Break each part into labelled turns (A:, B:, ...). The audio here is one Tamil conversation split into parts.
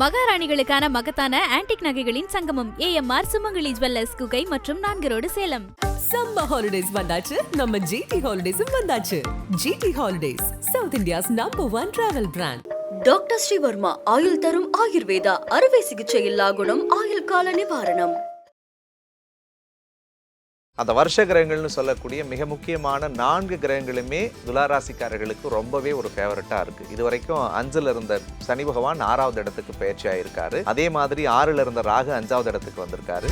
A: மகாராணிகளுக்கான மகத்தான ஆன்டிக் நகைகளின் சங்கமம் ஏஎம்ஆர் சுமங்கலி ஜுவல்லர்ஸ் குகை மற்றும் நான்கு ரோடு சேலம்.
B: சம்மர் ஹாலிடேஸ் வந்தாச்சு நம்ம ஜிடி ஹாலிடேஸும் வந்தாச்சு. GT holidays South India's number one travel brand
C: doctor Sreevarma ஆயுள் தரும் ஆயுர்வேதா அறுவை சிகிச்சை இல்லா குணம் ஆயுள் கால நிவாரணம்.
D: அந்த வருஷ கிரகங்கள்னு சொல்லக்கூடிய மிக முக்கியமான நான்கு கிரகங்களுமே துளாராசிக்காரர்களுக்கு ரொம்பவே ஒரு ஃபேவரட்டாக இருக்குது இது வரைக்கும் அஞ்சில் இருந்த சனி பகவான் ஆறாவது இடத்துக்கு பயிற்சி இருக்காரு அதே மாதிரி ஆறில் இருந்த ராகு அஞ்சாவது இடத்துக்கு வந்திருக்காரு.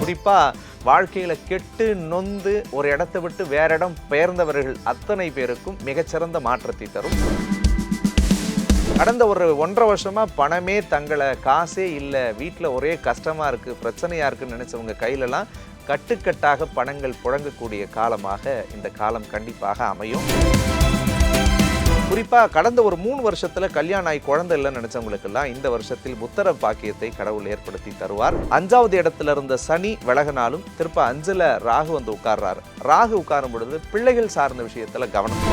D: குறிப்பாக வாழ்க்கையில் கெட்டு நொந்து ஒரு இடத்தை விட்டு வேற இடம் பெயர்ந்தவர்கள் அத்தனை பேருக்கும் மிகச்சிறந்த மாற்றத்தை தரும். கடந்த ஒரு ஒன்றரை வருஷமா பணமே தங்களை காசே இல்லை. வீட்டில் ஒரே கஷ்டமா இருக்கு பிரச்சனையா இருக்குன்னு நினைச்சவங்க கையிலலாம் கட்டுக்கட்டாக பணங்கள் புழங்கக்கூடிய காலமாக இந்த காலம் கண்டிப்பாக அமையும். குறிப்பாக கடந்த ஒரு மூணு வருஷத்தில் கல்யாணம் ஆகி குழந்தை இல்லைன்னு நினச்சவங்களுக்கெல்லாம் இந்த வருஷத்தில் புத்தர பாக்கியத்தை கடவுள் ஏற்படுத்தி தருவார். அஞ்சாவது இடத்துல இருந்த சனி விலகினாலும் திருப்ப அஞ்சில் ராகு வந்து உட்கார்றாரு. ராகு உட்காரும் பொழுது பிள்ளைகள் சார்ந்த விஷயத்தில் கவனம்.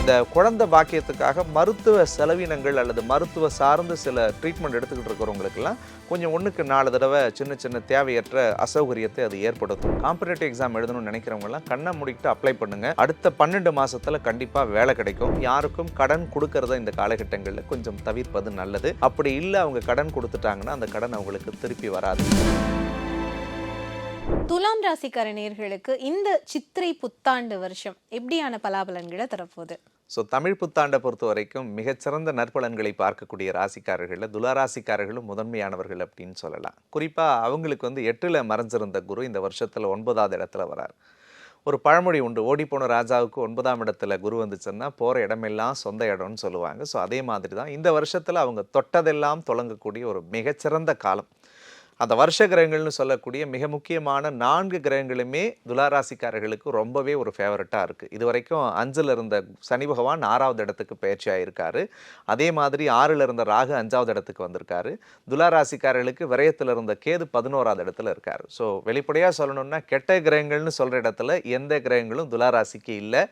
D: இந்த குழந்தை பாக்கியத்துக்காக மருத்துவ செலவினங்கள் அல்லது மருத்துவ சார்ந்து சில ட்ரீட்மெண்ட் எடுத்துக்கிட்டு இருக்கிறவங்களுக்கெல்லாம் கொஞ்சம் ஒன்றுக்கு நாலு தடவை சின்ன சின்ன தேவையற்ற அசௌகரியத்தை அது ஏற்படுத்தும். காம்படேட்டிவ் எக்ஸாம் எழுதணும்னு நினைக்கிறவங்கலாம் கண்ணை மூடிக்கிட்டு அப்ளை பண்ணுங்க. அடுத்த பன்னெண்டு மாசத்துல கண்டிப்பாக வேலை கிடைக்கும். யாருக்கும் கடன் கொடுக்கறத இந்த காலகட்டங்களில் கொஞ்சம் தவிர்ப்பது நல்லது. அப்படி இல்லை அவங்க கடன் கொடுத்துட்டாங்கன்னா அந்த கடன் அவங்களுக்கு திருப்பி வராது.
E: துலாம் ராசிக்காரணியர்களுக்கு இந்த சித்திரை புத்தாண்டு வருஷம் எப்படியான பலாபலன்களை தரப்போகுது?
D: ஸோ தமிழ் புத்தாண்டை பொறுத்த வரைக்கும் மிகச்சிறந்த நற்பலன்களை பார்க்கக்கூடிய ராசிக்காரர்களில் துளாராசிக்காரர்களும் முதன்மையானவர்கள் அப்படின்னு சொல்லலாம். குறிப்பாக அவங்களுக்கு வந்து எட்டில் மறைஞ்சிருந்த குரு இந்த வருஷத்தில் ஒன்பதாவது இடத்துல வரார். ஒரு பழமொழி உண்டு ஓடிப்போன ராஜாவுக்கு ஒன்பதாம் இடத்துல குரு வந்துச்சுன்னா போகிற இடமெல்லாம் சொந்த இடம்னு சொல்லுவாங்க. ஸோ அதே மாதிரி தான் இந்த வருஷத்தில் அவங்க தொட்டதெல்லாம் தொடங்கக்கூடிய ஒரு மிகச்சிறந்த காலம். அந்த வருஷ கிரகங்கள்னு சொல்லக்கூடிய மிக முக்கியமான நான்கு கிரகங்களுமே துளாராசிக்காரர்களுக்கு ரொம்பவே ஒரு ஃபேவரட்டாக இருக்குது இது வரைக்கும் அஞ்சில் இருந்த சனி பகவான் ஆறாவது இடத்துக்கு பயிற்சி ஆகியிருக்காரு அதே மாதிரி ஆறில் இருந்த ராகு அஞ்சாவது இடத்துக்கு வந்திருக்காரு. துளாராசிக்காரர்களுக்கு விரயத்தில் இருந்த கேது பதினோராவது இடத்துல இருக்காரு. ஸோ வெளிப்படையாக சொல்லணும்னா கெட்ட கிரகங்கள்னு சொல்கிற இடத்துல எந்த கிரகங்களும் துளாராசிக்கு இல்லை.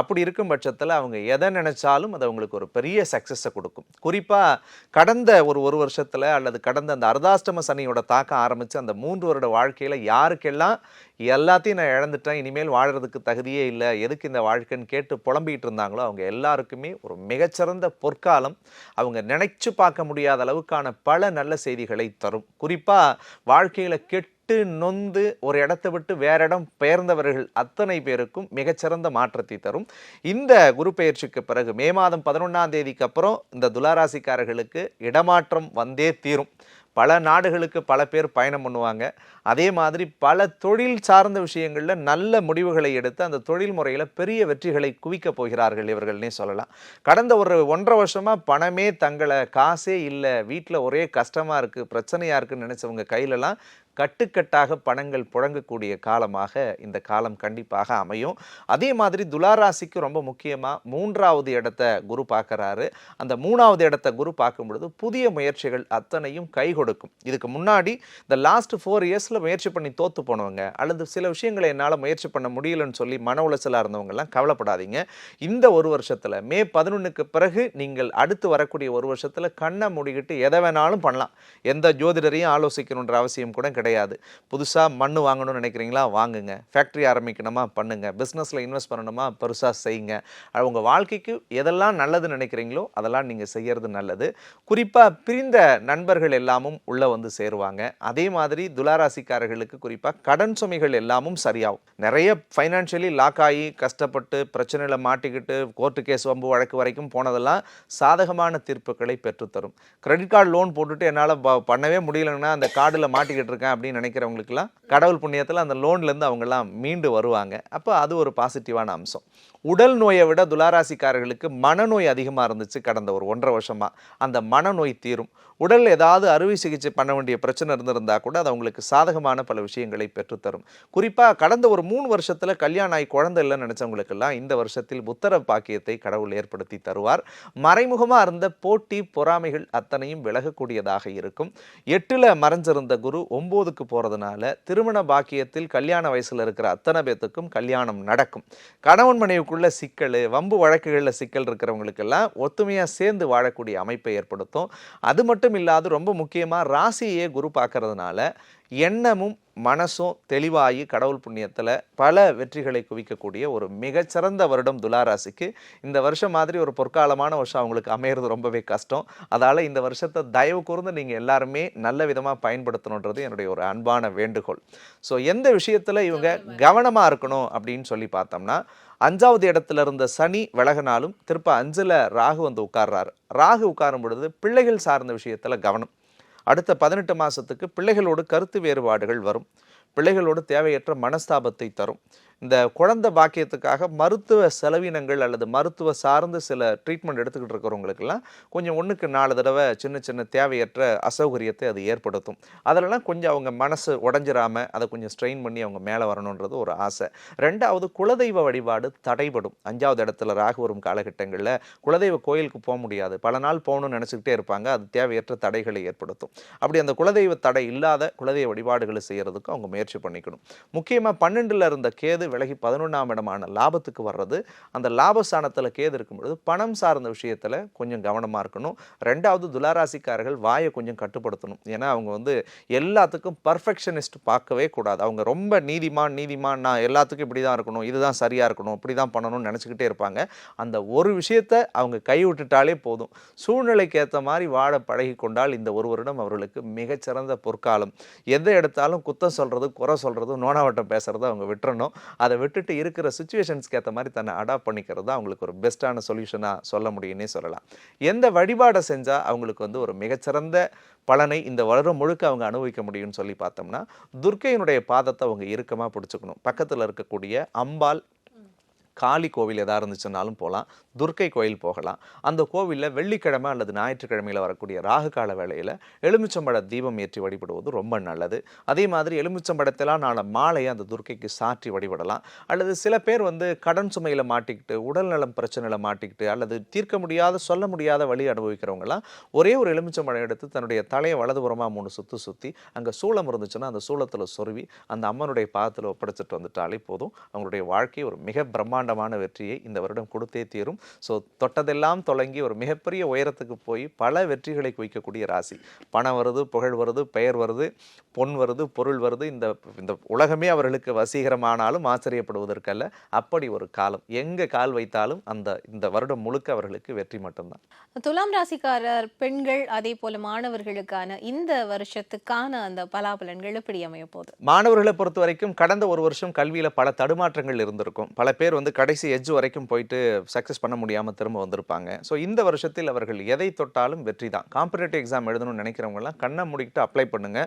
D: அப்படி இருக்கும் பட்சத்தில் அவங்க எதை நினைச்சாலும் அது அவங்களுக்கு ஒரு பெரிய சக்ஸஸை கொடுக்கும். குறிப்பாக கடந்த ஒரு ஒரு வருஷத்தில் அல்லது கடந்த அந்த அர்தாஷ்டம சனியோட தாக்க ஆரம்பித்து அந்த மூன்று வருட வாழ்க்கையில் யாருக்கெல்லாம் எல்லாத்தையும் நான் இழந்துட்டேன் இனிமேல் வாழறதுக்கு தகுதியே இல்லை எதுக்கு இந்த வாழ்க்கைன்னு கேட்டு புலம்பிகிட்டு இருந்தாங்களோ அவங்க எல்லாருக்குமே ஒரு மிகச்சிறந்த பொற்காலம். அவங்க நினைச்சு பார்க்க முடியாத அளவுக்கான பல நல்ல செய்திகளை தரும். குறிப்பாக வாழ்க்கையில் கெட்டு விட்டு நொந்து ஒரு இடத்தை விட்டு வேற இடம் பெயர்ந்தவர்கள் அத்தனை பேருக்கும் மிகச்சிறந்த மாற்றத்தை தரும். இந்த குரு பெயர்ச்சிக்கு பிறகு மே மாதம் பதினொன்றாம் தேதிக்கு அப்புறம் இந்த துளாராசிக்காரர்களுக்கு இடமாற்றம் வந்தே தீரும். பல நாடுகளுக்கு பல பேர் பயணம் பண்ணுவாங்க. அதே மாதிரி பல தொழில் சார்ந்த விஷயங்களில் நல்ல முடிவுகளை எடுத்து அந்த தொழில் முறையில் பெரிய வெற்றிகளை குவிக்கப் போகிறார்கள் இவர்கள்னே சொல்லலாம். கடந்த ஒரு ஒன்றரை வருஷமாக பணமே தங்களை காசே இல்லை வீட்டில் ஒரே கஷ்டமாக இருக்குது பிரச்சனையாக இருக்குதுன்னு நினச்சவங்க கையிலலாம் கட்டுக்கட்டாக பணங்கள் புழங்கக்கூடிய காலமாக இந்த காலம் கண்டிப்பாக அமையும். அதே மாதிரி துளாராசிக்கு ரொம்ப முக்கியமாக மூன்றாவது இடத்த குரு பார்க்குறாரு. அந்த மூணாவது இடத்த குரு பார்க்கும் பொழுது புதிய முயற்சிகள் அத்தனையும் கை கொடுக்கும். இதுக்கு முன்னாடி இந்த லாஸ்ட் ஃபோர் இயர்ஸில் முயற்சி பண்ணி தோத்து போனவங்க அல்லது சில விஷயங்களை என்னால் முயற்சி பண்ண முடியலன்னு சொல்லி மன உளைச்சலாக இருந்தவங்கெல்லாம் கவலைப்படாதீங்க. இந்த ஒரு வருஷத்தில் மே பதினொன்றுக்கு பிறகு நீங்கள் அடுத்து வரக்கூடிய ஒரு வருஷத்தில் கண்ணை மூடிக்கிட்டு எதை வேணாலும் பண்ணலாம். எந்த ஜோதிடரையும் ஆலோசிக்கணுன்ற அவசியம் கூட கிடையாது. கிடையாது. புதுசாக மண் வாங்கணும்னு நினைக்கிறீங்களா? வாங்குங்க. ஃபேக்ட்ரி ஆரம்பிக்கணுமா? பண்ணுங்கள் பிஸ்னஸில் இன்வெஸ்ட் பண்ணணுமா? பெருசாக செய்யுங்க. உங்கள் வாழ்க்கைக்கு எதெல்லாம் நல்லது நினைக்கிறீங்களோ அதெல்லாம் நீங்கள் செய்யறது நல்லது. குறிப்பாக பிரிந்த நண்பர்கள் எல்லாமும் உள்ளே வந்து சேருவாங்க. அதே மாதிரி துளாராசிக்காரர்களுக்கு குறிப்பாக கடன் சுமைகள் எல்லாமும் சரியாகும். நிறைய ஃபைனான்ஷியலி லாக் ஆகி கஷ்டப்பட்டு பிரச்சனையில் மாட்டிக்கிட்டு கோர்ட்டு கேஸ் வம்பு வழக்கு வரைக்கும் போனதெல்லாம் சாதகமான தீர்ப்புகளை பெற்றுத்தரும். கிரெடிட் கார்டு லோன் போட்டுட்டு என்னால் பண்ணவே முடியலன்னா அந்த கார்டில் மாட்டிக்கிட்டு இருக்கேன் அப்படின்னு நினைக்கிறவங்களுக்குலாம் கடவுள் புண்ணியத்தில் அந்த லோன்லேருந்து அவங்கெல்லாம் மீண்டு வருவாங்க. அப்போ அது ஒரு பாசிட்டிவான அம்சம். உடல் நோயை விட துளாராசிக்காரர்களுக்கு மனநோய் அதிகமாக இருந்துச்சு கடந்த ஒரு ஒன்றரை வருஷமாக அந்த மனநோய் தீரும். உடல் ஏதாவது அறுவை சிகிச்சை பண்ண வேண்டிய பிரச்சனை இருந்திருந்தால் கூட அது அவங்களுக்கு சாதகமான பல விஷயங்களை பெற்றுத்தரும். குறிப்பாக கடந்த ஒரு மூணு வருஷத்தில் கல்யாணம் ஆகி குழந்தை இல்லைன்னு நினச்சவங்களுக்கெல்லாம் இந்த வருஷத்தில் புத்தர பாக்கியத்தை கடவுள் ஏற்படுத்தி தருவார். மறைமுகமாக இருந்த போட்டி பொறாமைகள் அத்தனையும் விலகக்கூடியதாக இருக்கும். எட்டில் மறைஞ்சிருந்த குரு ஒம்போதுக்கு போகிறதுனால திருமண பாக்கியத்தில் கல்யாண வயசில் இருக்கிற அத்தனை பேத்துக்கும் கல்யாணம் நடக்கும். கணவன் மனைவிக்குள்ள குடும்பங்களுக்குள்ள சிக்கல் வம்பு வழக்குகளில் சிக்கல் இருக்கிறவங்களுக்கெல்லாம் ஒத்துமையாக சேர்ந்து வாழக்கூடிய அமைப்பை ஏற்படுத்தும். அது மட்டும் இல்லாது ரொம்ப முக்கியமாக ராசியே குரு பார்க்கறதுனால எண்ணமும் மனசும் தெளிவாகி கடவுள் புண்ணியத்தில் பல வெற்றிகளை குவிக்கக்கூடிய ஒரு மிகச்சிறந்த வருடம் துளாராசிக்கு இந்த வருஷம் மாதிரி ஒரு பொற்காலமான வருஷம் அவங்களுக்கு அமையிறது ரொம்பவே கஷ்டம். அதால் இந்த வருஷத்தை தயவு கூர்ந்து நீங்கள் எல்லாருமே நல்ல விதமாக பயன்படுத்தணுன்றது என்னுடைய ஒரு அன்பான வேண்டுகோள். ஸோ எந்த விஷயத்தில் இவங்க கவனமாக இருக்கணும் அப்படின்னு சொல்லி பார்த்தோம்னா அஞ்சாவது இடத்துல இருந்த சனி விலகினாலும் திருப்ப அஞ்சில் ராகு வந்து உட்கார்றாரு. ராகு உட்காரும் பொழுது பிள்ளைகள் சார்ந்த விஷயத்தில் கவனம். அடுத்த பதினெட்டு மாதத்துக்கு பிள்ளைகளோடு கருத்து வேறுபாடுகள் வரும். பிள்ளைகளோடு தேவையற்ற மனஸ்தாபத்தை தரும். இந்த குழந்தை பாக்கியத்துக்காக மருத்துவ செலவினங்கள் அல்லது மருத்துவ சார்ந்து சில ட்ரீட்மெண்ட் எடுத்துக்கிட்டு இருக்கிறவங்களுக்கெல்லாம் கொஞ்சம் ஒன்றுக்கு நாலு தடவை சின்ன சின்ன தேவையற்ற அசௌகரியத்தை அது ஏற்படுத்தும். அதிலலாம் கொஞ்சம் அவங்க மனசு உடஞ்சிராம அதை கொஞ்சம் ஸ்ட்ரெயின் பண்ணி அவங்க மேலே வரணுன்றது ஒரு ஆசை. ரெண்டாவது குலதெய்வ வழிபாடு தடைபடும். அஞ்சாவது இடத்துல ராகு வரும் காலகட்டங்களில் குலதெய்வ கோயிலுக்கு போக முடியாது. பல நாள் போகணும்னு நினச்சிக்கிட்டே இருப்பாங்க. அது தேவையற்ற தடைகளை ஏற்படுத்தும். அப்படி அந்த குலதெய்வ தடை இல்லாத குலதெய்வ வழிபாடுகளை செய்கிறதுக்கு அவங்க முயற்சி பண்ணிக்கணும். முக்கியமாக பன்னெண்டில் இருந்த கேது விலகி பதினொன்றாம் இடமான லாபத்துக்கு வர்றது அந்த லாபஸ்தானத்தில் கேது இருக்கும் பொழுது பணம் சார்ந்த விஷயத்தில் கொஞ்சம் கவனமாக இருக்கணும். ரெண்டாவது துளாராசிக்காரர்கள் வாயை கொஞ்சம் கட்டுப்படுத்தணும். ஏன்னா அவங்க வந்து எல்லாத்துக்கும் பர்ஃபெக்ஷனிஸ்ட் பார்க்கவே கூடாது. அவங்க ரொம்ப நீதிமான் நீதிமான் நான் எல்லாத்துக்கும் இப்படி தான் இருக்கணும் இதுதான் சரியாக இருக்கணும் இப்படி தான் பண்ணணும்னு நினச்சிக்கிட்டே இருப்பாங்க. அந்த ஒரு விஷயத்தை அவங்க கைவிட்டுட்டாலே போதும். சூழ்நிலைக்கு ஏற்ற மாதிரி வாழ பழகி கொண்டால் இந்த ஒரு வருடம் அவர்களுக்கு மிகச்சிறந்த பொற்காலம். எதை எடுத்தாலும் குத்தம் சொல்கிறது குறை சொல்கிறது நோனாவட்டம் பேசுகிறத அவங்க விட்டுறணும். அதை விட்டுட்டு இருக்கிற சுச்சுவேஷன்ஸ்க்கு ஏற்ற மாதிரி தன்னை அடாப்ட் பண்ணிக்கிறது தான் அவங்களுக்கு ஒரு பெஸ்ட்டான சொல்யூஷனாக சொல்ல முடியும்னே சொல்லலாம். எந்த வழிபாடை செஞ்சால் அவங்களுக்கு வந்து ஒரு மிகச்சிறந்த பலனை இந்த வருடம் முழுக்க அவங்க அனுபவிக்க முடியும்னு சொல்லி பார்த்தோம்னா துர்க்கையினுடைய பாதத்தை அவங்க இறுக்கமாக பிடிச்சிக்கணும். பக்கத்தில் இருக்கக்கூடிய அம்பாள் காளி கோவில் எதாக இருந்துச்சுன்னாலும் போகலாம் துர்க்கை கோயில் போகலாம். அந்த கோவிலில் வெள்ளிக்கிழமை அல்லது ஞாயிற்றுக்கிழமையில் வரக்கூடிய ராகு கால வேளையில் எலுமிச்சம்பழ தீபம் ஏற்றி வழிபடுவது ரொம்ப நல்லது. அதே மாதிரி எலுமிச்சம்பழத்தெல்லாம் நாளை மாலையை அந்த துர்க்கைக்கு சாற்றி வழிபடலாம். அல்லது சில பேர் வந்து கடன் சுமையில் மாட்டிக்கிட்டு உடல்நலம் பிரச்சனையில் மாட்டிக்கிட்டு அல்லது தீர்க்க முடியாத சொல்ல முடியாத வழி அனுபவிக்கிறவங்களாம் ஒரே ஒரு எலுமிச்சம்பழம் எடுத்து தன்னுடைய தலையை வலதுபுறமாக மூணு சுற்றி சுற்றி அங்கே சூளம் இருந்துச்சுன்னா அந்த சூளத்தில் சொருவி அந்த அம்மனுடைய பாதத்தில் ஒப்படைச்சிட்டு வந்துட்டாலே போதும். அவங்களுடைய வாழ்க்கை ஒரு மிக பிரம்மாண்ட பிரம்மாண்டமான வெற்றியை இந்த வருடம் கொடுத்தே தீரும். ஸோ தொட்டதெல்லாம் தொடங்கி ஒரு மிகப்பெரிய உயரத்துக்கு போய் பல வெற்றிகளை குவிக்கக்கூடிய ராசி. பணம் வருது புகழ் வருது பெயர் வருது பொன் வருது பொருள் வருது. இந்த இந்த உலகமே அவர்களுக்கு வசீகரமானாலும் ஆச்சரியப்படுவதற்கல்ல. அப்படி ஒரு காலம். எங்கே கால் வைத்தாலும் அந்த இந்த வருடம் முழுக்க அவர்களுக்கு வெற்றி மட்டும்தான்.
E: துலாம் ராசிக்காரர் பெண்கள் அதே போல மாணவர்களுக்கான இந்த வருஷத்துக்கான அந்த பலாபலன்கள் எப்படி அமைய போகுது?
D: மாணவர்களை பொறுத்த வரைக்கும் கடந்த ஒரு வருஷம் கல்வியில் பல தடுமாற்றங்கள் இருந்திருக்கும். பல பேர் வந்து கடைசி எஜ்ஜு வரைக்கும் போயிட்டு சக்ஸஸ் பண்ண முடியாமல் திரும்ப வந்திருப்பாங்க. ஸோ இந்த வருஷத்தில் அவர்கள் எதை தொட்டாலும் வெற்றி தான். காம்படேட்டிவ் எக்ஸாம் எழுதணும்னு நினைக்கிறவங்கலாம் கண்ணை மூடிக்கிட்டு அப்ளை பண்ணுங்க.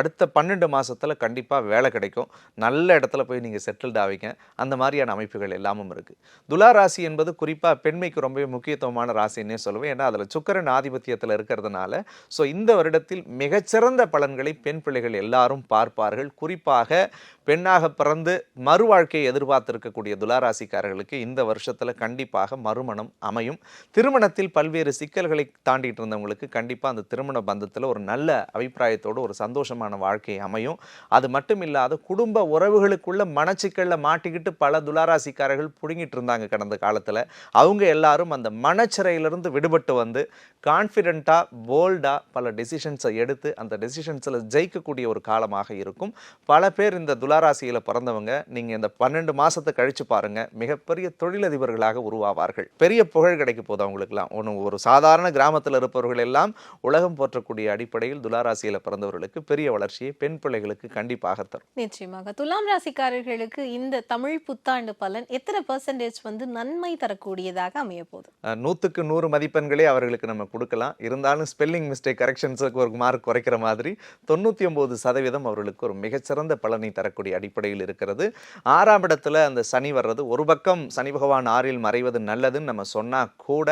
D: அடுத்த பன்னெண்டு மாதத்தில் கண்டிப்பாக வேலை கிடைக்கும். நல்ல இடத்துல போய் நீங்கள் செட்டில்ட் ஆவீங்க. அந்த மாதிரியான அமைப்புகள் எல்லாமும் இருக்குது துலா ராசி என்பது குறிப்பாக பெண்மைக்கு ரொம்பவே முக்கியத்துவமான ராசின்னே சொல்லுவேன். ஏன்னா அதில் சுக்கரன் ஆதிபத்தியத்தில் இருக்கிறதுனால ஸோ இந்த வருடத்தில் மிகச்சிறந்த பலன்களை பெண் பிள்ளைகள் எல்லாரும் பார்ப்பார்கள். குறிப்பாக பெண்ணாக பிறந்து மறு வாழ்க்கையை எதிர்பார்த்திருக்கக்கூடிய ராசிக்காரர்களுக்கு இந்த வருஷத்தில் கண்டிப்பாக மறுமணம் அமையும். திருமணத்தில் பல்வேறு சிக்கல்களை தாண்டிட்டு இருந்தவங்களுக்கு கண்டிப்பாக அந்த திருமண பந்தத்தில் ஒரு நல்ல அபிப்பிராயத்தோடு ஒரு சந்தோஷமான வாழ்க்கை அமையும். அது மட்டும் இல்லாத குடும்ப உறவுகளுக்குள்ள மனச்சிக்கலில் மாட்டிக்கிட்டு பல துளாராசிக்காரர்கள் புடுங்கிட்டு இருந்தாங்க கடந்த காலத்தில். அவங்க எல்லாரும் அந்த மனச்சிறையிலிருந்து விடுபட்டு வந்து கான்ஃபிடென்ட்டாக போல்டாக பல டெசிஷன்ஸை எடுத்து அந்த டெசிஷன்ஸில் ஜெயிக்கக்கூடிய ஒரு காலமாக இருக்கும். பல பேர் இந்த துளாராசியில் பிறந்தவங்க. நீங்கள் இந்த பன்னெண்டு மாதத்தை கழித்து பாருங்கள் மிகப்பெரிய தொழிலதிபர்களாக உருவாவார்கள். பெரிய புகழ் கிடைக்க போகுது அவங்களுக்குலாம் ஒன்று ஒரு சாதாரண கிராமத்தில் இருப்பவர்கள் எல்லாம் உலகம் போற்றக்கூடிய அடிப்படையில் துளாராசியில் பிறந்தவர்களுக்கு பெரிய வளர்ச்சியை பெண் பிள்ளைகளுக்கு கண்டிப்பாக தரும்.
E: நிச்சயமாக. துலாம் ராசிக்காரர்களுக்கு இந்த தமிழ் புத்தாண்டு பலன் எத்தனை பெர்சன்டேஜ் வந்து நன்மை தரக்கூடியதாக அமைய போகுது
D: நூற்றுக்கு நூறு மதிப்பெண்களே அவர்களுக்கு நம்ம கொடுக்கலாம். இருந்தாலும் ஸ்பெல்லிங் மிஸ்டேக் கரெக்ஷன்ஸுக்கு ஒரு மார்க் குறைக்கிற மாதிரி தொண்ணூற்றி ஒம்பது சதவீதம் அவர்களுக்கு ஒரு மிகச்சிறந்த பலனை தரக்கூடிய அடிப்படையில் இருக்கிறது. ஆறாம் இடத்துல அந்த சனி வர்றது ஒரு பக்கம் சனி பகவான் ஆறில் மறைவது நல்லதுன்னு நம்ம சொன்னால் கூட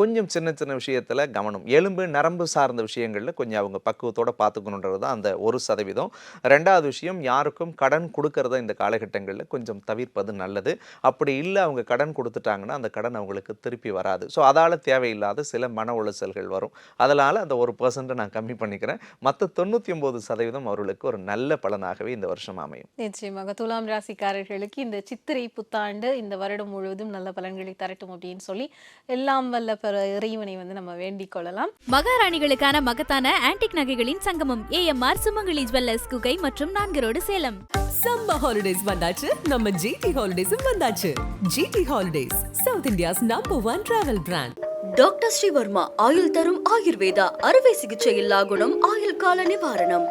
D: கொஞ்சம் சின்ன சின்ன விஷயத்தில் கவனம். எலும்பு நரம்பு சார்ந்த விஷயங்களில் கொஞ்சம் அவங்க பக்குவத்தோடு பார்த்துக்கணுன்றது தான் அந்த ஒரு சதவீதம். ரெண்டாவது விஷயம் யாருக்கும் கடன் கொடுக்கறத இந்த காலகட்டங்களில் கொஞ்சம் தவிர்ப்பது நல்லது. அப்படி இல்லை அவங்க கடன் கொடுத்துட்டாங்கன்னா அந்த கடன் அவங்களுக்கு திருப்பி வராது. ஸோ அதால் தேவையில்லாத சில மன உளைச்சல்கள் வரும். அதனால் அந்த ஒரு பர்சன்ட்டை நான் கம்மி பண்ணிக்கிறேன். மற்ற தொண்ணூற்றி ஒம்பது சதவீதம் அவர்களுக்கு ஒரு நல்ல பலனாகவே இந்த வருஷம் அமையும்.
E: நிச்சயமாக. துலாம் ராசிக்காரர்களுக்கு இந்த சித்திரை புத்தாண்டு இந்த வருடம் முழுவதும் நல்ல பலன்களை தரட்டும் அப்படின்னு சொல்லி எல்லாம் வல்ல பிற இறைவனை வந்து நம்ம வேண்டிக் கொள்ளலாம்.
A: மகாராணிகளுக்கான மகத்தான ஆன்டிக் நகைகளின் சங்கமம் ஏஎம்ஆர் சுமங்கலி ஜுவல்லர்ஸ் குகை மற்றும் நான்கு ரோடு சேலம்.
B: சம்மர் ஹாலிடேஸ் வந்தாச்சு. நம்ம ஜிடி ஹாலிடேஸும் வந்தாச்சு. GT holidays South India's number one travel brand
C: doctor Sreevarma ஆயுள் தரும் ஆயுர்வேதா அறுவை சிகிச்சை இல்லா குணம் ஆயுள் கால நிவாரணம்.